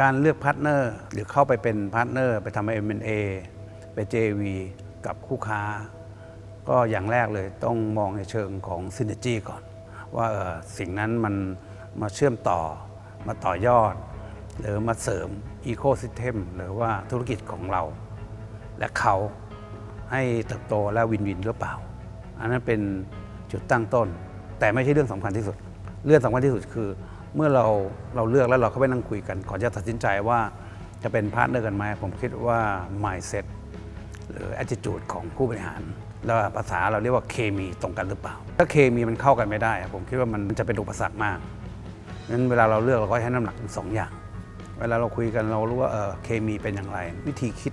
การเลือกพาร์ทเนอร์หรือเข้าไปเป็นพาร์ทเนอร์ไปทำ M&A ไป JV กับคู่ค้า ก็อย่างแรกเลยต้องมองในเชิงของ Synergy ก่อน ว่าสิ่งนั้นมันมาเชื่อมต่อมาต่อยอด หรือมาเสริม Ecosystem หรือว่าธุรกิจของเรา และเขาให้เติบโตและวินวินหรือเปล่า อันนั้นเป็นจุดตั้งต้น แต่ไม่ใช่เรื่องสำคัญที่สุด เรื่องสำคัญที่สุดคือ เมื่อเราเราเลือกแล้วเราก็ไปนั่งคุยกัน ก่อนจะตัดสินใจว่าจะเป็นพาร์ทเนอร์กันไหมผมคิดว่า mindset หรือ attitude ของผู้บริหาร แล้วภาษาเราเรียกว่าเคมีตรงกันหรือเปล่า ถ้าเคมีมันเข้ากันไม่ได้ ผมคิดว่ามันจะเป็นอุปสรรคมากงั้นเวลาเราเลือกเราก็ให้น้ำหนักสองอย่าง เวลาเราคุยกันเรารู้ว่าเออเคมีเป็นอย่างไร วิธีคิด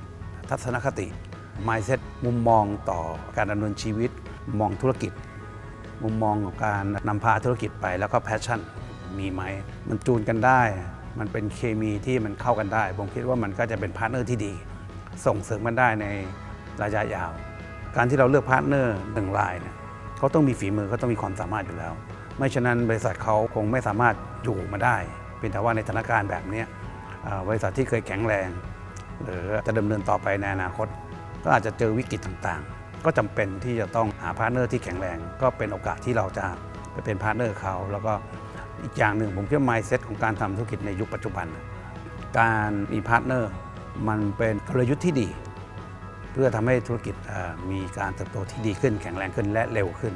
ทัศนคติ mindset มุมมองต่อการดำเนินชีวิตมองธุรกิจ มุมมองของการนำพาธุรกิจไปแล้วก็แพชชั่น มีไหม มันจูนกันได้ มันเป็นเคมีที่มันเข้ากันได้ ผมคิดว่ามันก็จะเป็นพาร์ทเนอร์ที่ดี ส่งเสริมกันได้ในระยะยาว การที่เราเลือกพาร์ทเนอร์หนึ่งรายเนี่ยเขาต้องมีฝีมือเขาต้องมีความสามารถอยู่แล้ว ไม่ฉะนั้นบริษัทเขาคงไม่สามารถอยู่มาได้ เป็นแต่ว่าในสถานการณ์แบบนี้บริษัทที่เคยแข็งแรง หรือจะดำเนินต่อไปในอนาคต ก็อาจจะเจอวิกฤตต่างๆ ก็จำเป็นที่จะต้องหาพาร์ทเนอร์ที่แข็งแรง ก็เป็นโอกาสที่เราจะไปเป็นพาร์ทเนอร์เขาแล้วก็ อีกอย่างหนึ่งผมคิดว่า mindset ของการทำธุรกิจในยุคปัจจุบัน การมีพาร์ทเนอร์มันเป็นกลยุทธ์ที่ดี เพื่อทำให้ธุรกิจมีการเติบโตที่ดีขึ้น แข็งแรงขึ้นและเร็วขึ้น